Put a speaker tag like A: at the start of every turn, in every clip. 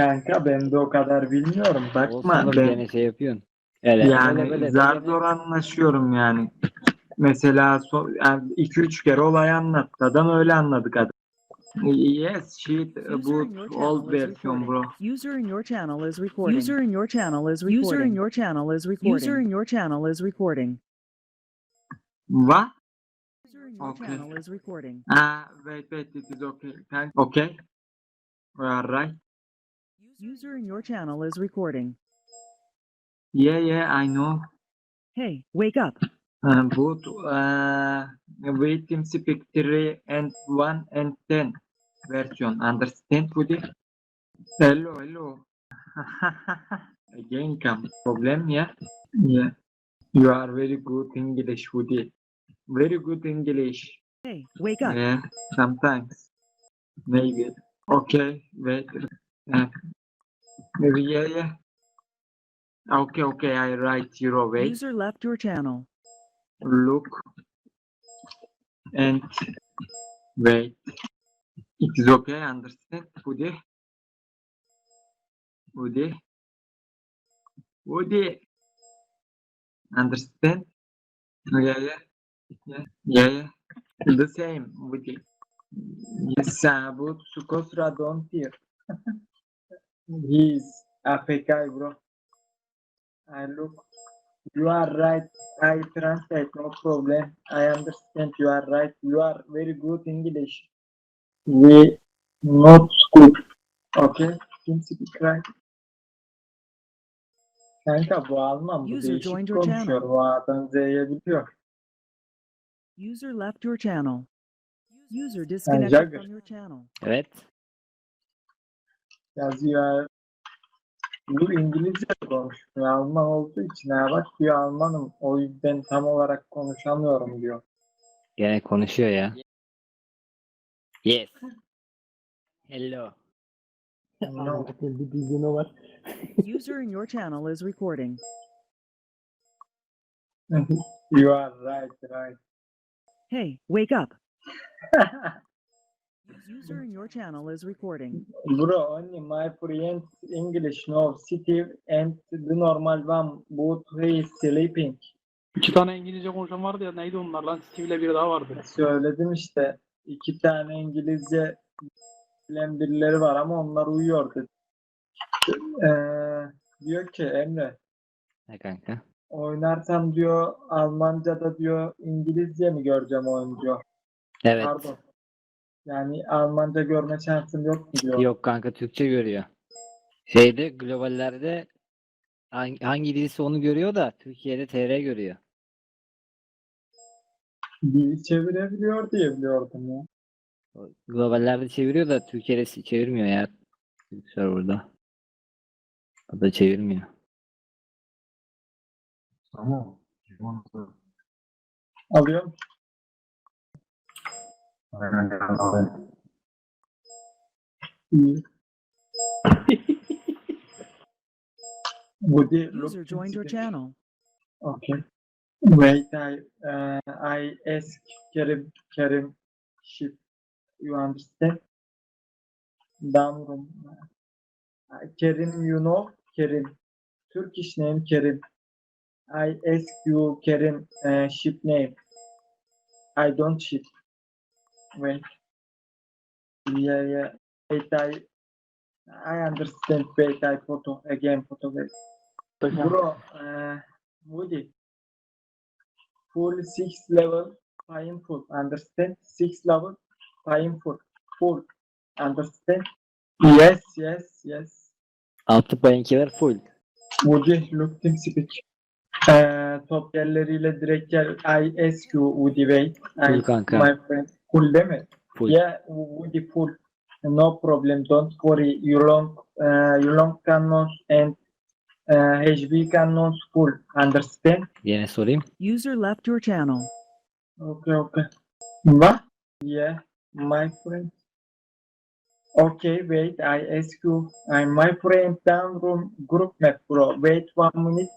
A: Kanka ben de o kadar bilmiyorum. Bakma
B: Olsun
A: ben
B: gene şey yapıyorsun. Öyle,
A: yani
B: böyle,
A: zar
B: böyle.
A: zor anlaşıyorum yani. Mesela 2-3 kere olay anlattı. Adam öyle anladık adam. Yes, shit
C: User in your
A: bu
C: channel
A: old
C: is
A: version bro.
C: recording. User in your channel is recording. User in your channel is recording. User in your channel is recording. User in your channel is recording.
A: What?
C: User in your
A: Okay.
C: channel is recording.
A: Ah, wait, wait, it is okay. Thank okay. We are right.
C: User in your channel is recording.
A: Yeah, yeah, I know.
C: Hey, wake up.
A: Uh, but uh, waiting 3 and 1 and 10 version. Understand, Woody? Hello, hello. Again come problem, yeah? Yeah. You are very good English, Woody. Very good English.
C: Hey, wake up.
A: Yeah, sometimes. Maybe. Okay, wait. Uh, maybe, yeah, yeah. Okay, okay, I write zero, wait.
C: User left your channel.
A: look and wait. It is okay, understand, Woody? Woody? Woody? Understand? Yeah, yeah, yeah, yeah, yeah. The same, Woody. Yes, uh, but Sukosra don't hear. He's APK, bro. I look you are right. I translate, no problem. I understand you are right. You are very good English. We not good. Okay? Kim speak right? Kanka bu Alman bu
C: User
A: değişik
C: joined your
A: konuşuyor.
C: channel.
A: Bu adam Z'ye biliyor.
C: User left your channel. User disconnected
A: Jagger.
C: from your channel.
B: Evet.
A: Yazıyor. Bu İngilizce konuşuyor. Alman olduğu için ha bak diyor Almanım. O yüzden tam olarak konuşamıyorum diyor.
B: Gene konuşuyor ya. Yes. Hello.
A: No.
D: bir var.
C: User in your channel is recording.
A: you are right, right.
C: Hey, wake up. User in your channel is recording.
A: Bro, only my friend English know Steve and the normal one, but he is sleeping.
D: İki tane İngilizce konuşan vardı ya neydi onlar lan? Steve'le biri daha vardı.
A: Söyledim işte. iki tane İngilizce bilen birileri var ama onlar uyuyordu. Ee, diyor ki Emre,
B: Ne kanka?
A: oynarsam diyor Almanca'da diyor İngilizce mi göreceğim oyunu diyor.
B: Evet.
A: Pardon. Yani Almanca görme şansım yok diyor.
B: Yok kanka Türkçe görüyor. Şeyde globallerde hangi, hangi dilse onu görüyor da Türkiye'de TR görüyor.
A: Dil çevirebiliyor diye biliyordum ya.
B: Globallerde çeviriyor da Türkiye'de çevirmiyor ya. Türk serverda. O da çevirmiyor.
E: Ama
A: Alıyor musun? İyi. Woody, look
C: User joined your channel.
A: Okay. Wait, I uh, I ask Kerim Kerim shit. You understand? Down room. Uh, Kerim, you know Kerim. Turkish name Kerim. I ask you Kerim uh, ship name. I don't ship. Wait. Yeah, yeah. Wait, I I understand. Wait, I photo again. Photo. Wait. Bro, uh, Woody. Full six level, painful. Understand? Six level, painful. Full. Understand? Yes, yes, yes.
B: Altı bayınkiler full.
A: Woody, look team speak. Uh, top yerleriyle direkt gel. I ask you Woody.
B: Full
A: I,
B: kanka.
A: my friend. Full değil mi?
B: Full.
A: Yeah, Woody full. No problem. Don't worry. You long, uh, you long cannons and uh, HB cannons full. Understand?
B: Yine sorayım.
C: User left your channel.
A: Okay, okay. What? Yeah, my friend. Okay, wait, I ask you. I'm my friend down room group map, bro. Wait one minute.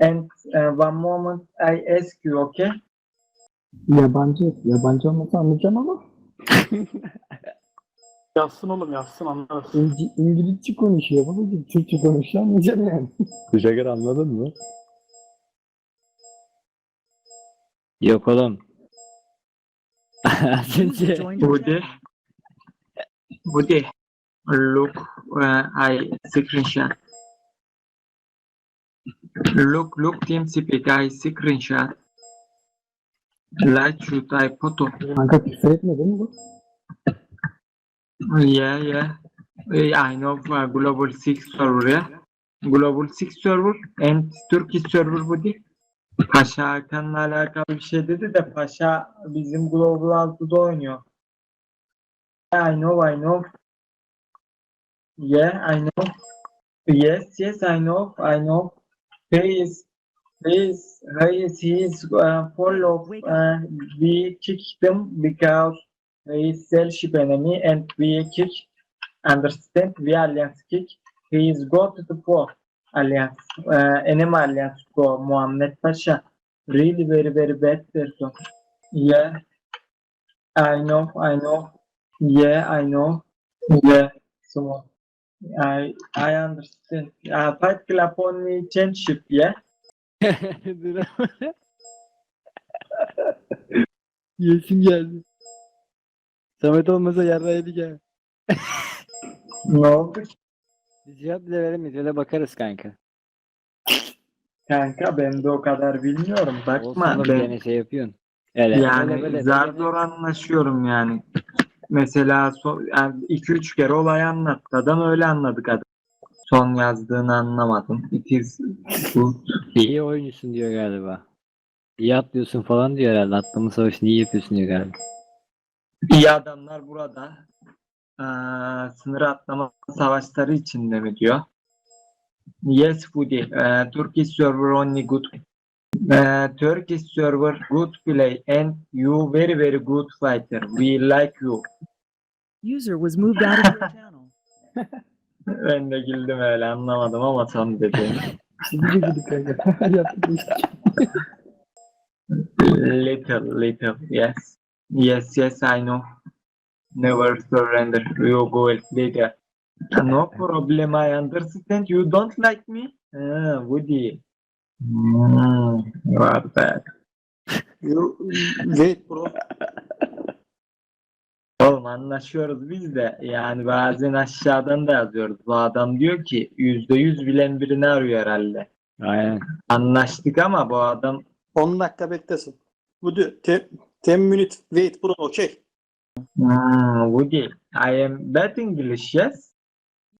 A: And uh, one moment, I ask you, okay?
D: Yabancı, yabancı olmasa anlayacağım ama. Yazsın oğlum yazsın anlarız.
E: İngi- İngilizce konuşuyor. Babacım Türkçe konuşuyor anlayacağım yani.
F: Kuşakır anladın mı?
B: Yok oğlum. Az önce
C: channel.
A: Woody, look, uh, I screenshot. Look, look, TeamSpeak, I screenshot. Light shoot, I photo.
E: Kanka küfür etme değil mi bu?
A: Yeah, yeah. I know uh, Global 6 server, yeah. Global 6 server and Turkish server Woody. Paşa Hakan'la alakalı bir şey dedi de Paşa bizim Global 6'da oynuyor. I know, I know. Yeah, I know. Yes, yes, I know, I know. He is, is, he is, uh, full of, uh, we kicked him because he is self enemy and we kick, understand, we alliance kick. He is go to the four alliance, uh, enemy alliance go, Muhammed Pasha. Really very, very bad person. Yeah, I know, I know. Yeah, I know. Yeah, so I I understand. Uh, Fight Club only change ship, yeah?
B: Yesim geldi. Samet olmasa yarraydı ya.
A: Ne oldu ki
B: cevap bile veremeyiz. Öyle bakarız kanka.
A: kanka? Ben de o kadar bilmiyorum. Bakma
B: Olsun
A: ben
B: gene şey yapıyorsun. Öyle,
A: yani
B: böyle, böyle,
A: zar zor anlaşıyorum yani. Mesela 2-3 kere olay anlattı adam öyle anladık adam. Son yazdığını anlamadım. It is good.
B: İyi oyuncusun diyor galiba. İyi atlıyorsun falan diyor herhalde. Atlama savaşını iyi yapıyorsun diyor galiba.
A: İyi adamlar burada. Ee, sınır atlama savaşları içinde mi diyor? Yes, Woody. Ee, Turkish server only good. Ee, Turkish server good play and you very very good fighter. We like you.
C: User was moved out of your channel.
A: Ben de güldüm öyle anlamadım ama son dediğini.
E: Şimdi de gidip kanka. Yaptık işte.
A: little, little, yes. Yes, yes, I know. Never surrender. You go later. No problem, I understand. You don't like me? Ah, Woody. Hmm, you are bad.
D: You wait bro.
A: Oğlum anlaşıyoruz biz de. Yani bazen aşağıdan da yazıyoruz. Bu adam diyor ki yüzde yüz bilen birini arıyor herhalde.
B: Aynen.
A: Anlaştık ama bu adam
D: 10 dakika beklesin. Bu diyor 10 minute wait bro okay.
A: Hmm, Woody, I am bad English, yes?